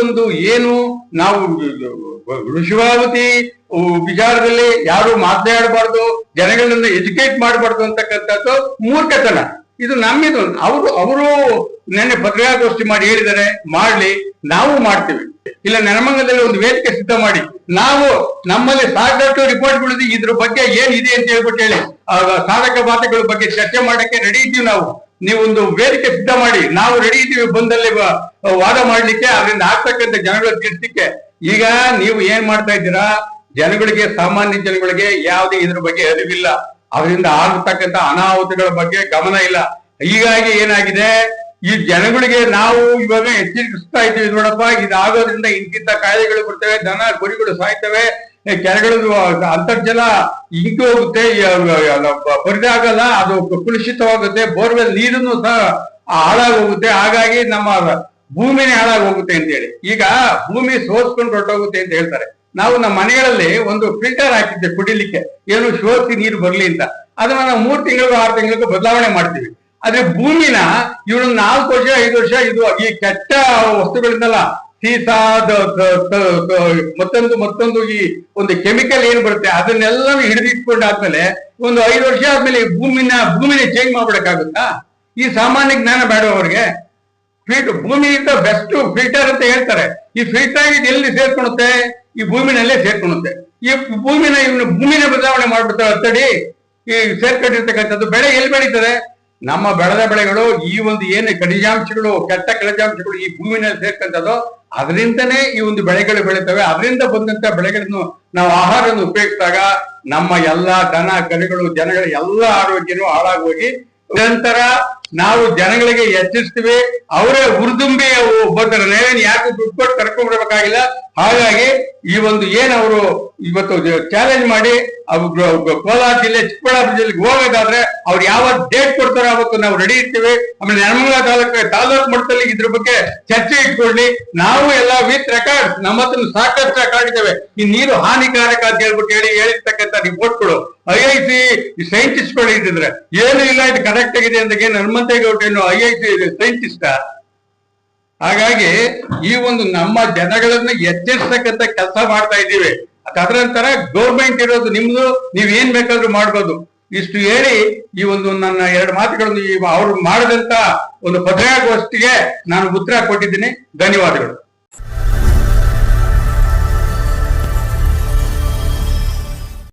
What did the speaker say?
ಒಂದು ಏನು ನಾವು ಋಷಿವಾವತಿ ವಿಚಾರದಲ್ಲಿ ಯಾರು ಮಾತನಾಡಬಾರ್ದು, ಜನಗಳನ್ನ ಎಜುಕೇಟ್ ಮಾಡಬಾರ್ದು ಅಂತಕ್ಕಂಥದ್ದು ಮೂರ್ಖತನ. ಇದು ನಮ್ಮಿದು. ಅವರು ಅವರು ನೆನ್ನೆ ಪತ್ರಿಕಾಗೋಷ್ಠಿ ಮಾಡಿ ಹೇಳಿದರೆ ಮಾಡ್ಲಿ, ನಾವು ಮಾಡ್ತೇವೆ. ಇಲ್ಲ ನೆನಮಂಗಲದಲ್ಲಿ ಒಂದು ವೇದಿಕೆ ಸಿದ್ಧ ಮಾಡಿ. ನಾವು ನಮ್ಮಲ್ಲಿ ಸಾಕಷ್ಟು ರಿಪೋರ್ಟ್ಗಳಿದೆ ಇದ್ರ ಬಗ್ಗೆ ಏನಿದೆ ಅಂತ ಹೇಳ್ಬಿಟ್ಟು ಹೇಳಿ. ಸಾಧಕ ಬಾಧಕಗಳ ಬಗ್ಗೆ ಚರ್ಚೆ ಮಾಡಕ್ಕೆ ರೆಡಿ ಇದ್ದೀವಿ ನಾವು. ನೀವು ಒಂದು ವೇದಿಕೆ ಸಿದ್ಧ ಮಾಡಿ, ನಾವು ರೆಡಿ ಇದ್ದೀವಿ ಬಂದಲ್ಲಿ ವಾದ ಮಾಡ್ಲಿಕ್ಕೆ, ಅದರಿಂದ ಆಗ್ತಕ್ಕಂಥ ಜನಗಳ ತಿಳಿಸ್ಲಿಕ್ಕೆ ಈಗ ನೀವು ಏನ್ ಮಾಡ್ತಾ ಇದ್ದೀರಾ? ಜನಗಳಿಗೆ, ಸಾಮಾನ್ಯ ಜನಗಳಿಗೆ ಯಾವುದೇ ಇದ್ರ ಬಗ್ಗೆ ಅರಿವಿಲ್ಲ. ಅದರಿಂದ ಆಗತಕ್ಕಂತ ಅನಾಹುತಗಳ ಬಗ್ಗೆ ಗಮನ ಇಲ್ಲ. ಹೀಗಾಗಿ ಏನಾಗಿದೆ? ಈ ಜನಗಳಿಗೆ ನಾವು ಇವಾಗ ಎಚ್ಚರಿಸ್ತಾ ಇದ್ದೀವಿ ನೋಡಪ್ಪ, ಇದಾಗೋದ್ರಿಂದ ಇಂತಿಂತ ಕಾಯಿಲೆಗಳು ಬರ್ತವೆ, ದನ, ಕುರಿಗಳು ಸಾಯ್ತವೆ. ಏ, ಕೆರೆಗಳು ಅಂತರ್ಜಲ ಇಂಗಿ ಹೋಗುತ್ತೆ ಬರಿದಾಗಲ್ಲ ಅದು ಕುಲುಷಿತವಾಗುತ್ತೆ ಬೋರ್ವೆಲ್ ನೀರನ್ನು ಸಹ ಹಾಳಾಗಿ ಹೋಗುತ್ತೆ ಹಾಗಾಗಿ ನಮ್ಮ ಭೂಮಿನೇ ಅಂತ ಹೇಳಿ. ಈಗ ಭೂಮಿ ಸೋಸ್ಕೊಂಡು ಹೊರಟೋಗುತ್ತೆ ಅಂತ ಹೇಳ್ತಾರೆ. ನಾವು ನಮ್ಮ ಮನೆಗಳಲ್ಲಿ ಒಂದು ಫಿಲ್ಟರ್ ಹಾಕಿದ್ದೆ ಕುಡಿಲಿಕ್ಕೆ. ಏನು ಶೋಸಿ ನೀರು ಬರ್ಲಿ ಅಂತ. ಅದನ್ನ ನಾವು ಮೂರ್ ತಿಂಗಳಿಗೂ ಆರು ತಿಂಗಳಿಗೂ ಬದಲಾವಣೆ ಮಾಡ್ತೀವಿ. ಆದ್ರೆ ಭೂಮಿನ ಇವಳು ನಾಲ್ಕು ವರ್ಷ ಐದು ವರ್ಷ ಇದು ಈ ಕೆಟ್ಟ ವಸ್ತುಗಳಿಂದಲ್ಲ ದ- ಮತ್ತೊಂದು ಮತ್ತೊಂದು ಈ ಒಂದು ಕೆಮಿಕಲ್ ಏನ್ ಬರುತ್ತೆ ಅದನ್ನೆಲ್ಲ ಹಿಡಿದಿಟ್ಕೊಂಡಾದ್ಮೇಲೆ ಒಂದು ಐದು ವರ್ಷ ಆದ್ಮೇಲೆ ಭೂಮಿನ ಭೂಮಿನ ಚೇಂಜ್ ಮಾಡ್ಬೇಕಾಗುತ್ತಾ ಈ ಸಾಮಾನ್ಯ ಜ್ಞಾನ ಬೇಡ ಅವ್ರಿಗೆ? ಫಿಲ್ಟರ್ ಭೂಮಿ ಇದ್ದ ಬೆಸ್ಟ್ ಫಿಲ್ಟರ್ ಅಂತ ಹೇಳ್ತಾರೆ. ಈ ಫಿಲ್ಟರ್ ಇದು ಎಲ್ಲಿ ಸೇರ್ಕೊಳುತ್ತೆ? ಈ ಭೂಮಿನಲ್ಲೇ ಸೇರ್ಕೊಳುತ್ತೆ. ಈ ಭೂಮಿನ ಇವನು ಭೂಮಿನ ಬದಲಾವಣೆ ಮಾಡ್ಬಿಡ್ತಾರೆ ಅತ್ತಡಿ ಈ ಸೇರ್ಕೊಂಡಿರ್ತಕ್ಕಂಥದ್ದು ಬೆಳೆ ಎಲ್ಲಿ ಬೆಳೀತದೆ? ನಮ್ಮ ಬೆಳೆದ ಬೆಳೆಗಳು ಈ ಒಂದು ಏನು ಖನಿಜಾಂಶಗಳು, ಕೆಟ್ಟ ಖನಿಜಾಂಶಗಳು ಈ ಭೂಮಿನಲ್ಲಿ ಸೇರ್ಕೊಂತದೋ, ಅದರಿಂದನೇ ಈ ಒಂದು ಬೆಳೆಗಳು ಬೆಳೀತವೆ. ಅದರಿಂದ ಬಂದಂತ ಬೆಳೆಗಳನ್ನು ನಾವು ಆಹಾರವನ್ನು ಉಪಯೋಗಿಸಿದಾಗ ನಮ್ಮ ಎಲ್ಲಾ ದನ ಕರುಗಳು ಜನಗಳ ಎಲ್ಲ ಆರೋಗ್ಯನೂ ಹಾಳಾಗೋಗಿ, ನಂತರ ನಾವು ಜನಗಳಿಗೆ ಎಚ್ಚರಿಸ್ತೀವಿ ಅವರೇ ಉರ್ದುಂಬಿ ಬರ್ತಾರೆ ನಾವೇನ್ ಯಾಕೆ ದುಡ್ಡು ಕೊಟ್ಟು ಕರ್ಕೊಂಡ್ಬಿಡ್ಬೇಕಾಗಿಲ್ಲ? ಹಾಗಾಗಿ ಈ ಒಂದು ಏನವರು ಇವತ್ತು ಚಾಲೆಂಜ್ ಮಾಡಿ ಕೋಲಾರ ಜಿಲ್ಲೆ ಚಿಕ್ಕಬಳ್ಳಾಪುರ ಜಿಲ್ಲೆಗೆ ಹೋಗೋದಾದ್ರೆ ಅವ್ರು ಯಾವ ಡೇಟ್ ಕೊಡ್ತಾರೋ ಅವತ್ತು ನಾವು ರೆಡಿ ಇರ್ತೀವಿ. ಆಮೇಲೆ ನೆಲಮಂಗಲ ತಾಲೂಕು ತಾಲೂಕು ಮಟ್ಟದಲ್ಲಿ ಇದ್ರ ಬಗ್ಗೆ ಚರ್ಚೆ ಇಟ್ಕೊಳ್ಳಿ. ನಾವು ಎಲ್ಲ ವಿತ್ ರೆಕಾರ್ಡ್ ನಮ್ಮ ಹತ್ರ ಸಾಕಷ್ಟು ರೆಕಾರ್ಡ್ ಇದ್ದಾವೆ ಈ ನೀರು ಹಾನಿಕಾರಕ ಅಂತ ಹೇಳ್ಬಿಟ್ಟು ಹೇಳಿ ಹೇಳಿರ್ತಕ್ಕಂಥ ರಿಪೋರ್ಟ್ಗಳು ಐ ಐ ಸಿ ಸೈಂಟಿಸ್ಟ್ಗಳು ಇದ್ದಿದ್ರೆ ಏನು ಇಲ್ಲ, ಇದು ಕರೆಕ್ಟ್ ಆಗಿದೆ ಅಂತ ಹನುಮಂತೇಗೌಡ ಏನು ಐ ಐ ಸಿ ಸೈಂಟಿಸ್ಟ್ ಹಾಗಾಗಿ ಈ ಒಂದು ನಮ್ಮ ಜನಗಳನ್ನ ಎಚ್ಚರಿಸತಕ್ಕಂತ ಕೆಲಸ ಮಾಡ್ತಾ ಇದ್ದೀವಿ. ತದನಂತರ ಗೌರ್ಮೆಂಟ್ ಇರೋದು ನಿಮ್ದು, ನೀವ್ ಏನ್ ಬೇಕಾದ್ರೂ ಮಾಡ್ಬೋದು. ಇಷ್ಟು ಹೇಳಿ ಈ ಒಂದು ನನ್ನ ಎರಡು ಮಾತುಗಳನ್ನು ಅವ್ರು ಮಾಡಿದಂತ ಒಂದು ಪತ್ರಿಕಾಗೋಷ್ಠಿಗೆ ನಾನು ಉತ್ತರ ಕೊಟ್ಟಿದ್ದೀನಿ. ಧನ್ಯವಾದಗಳು.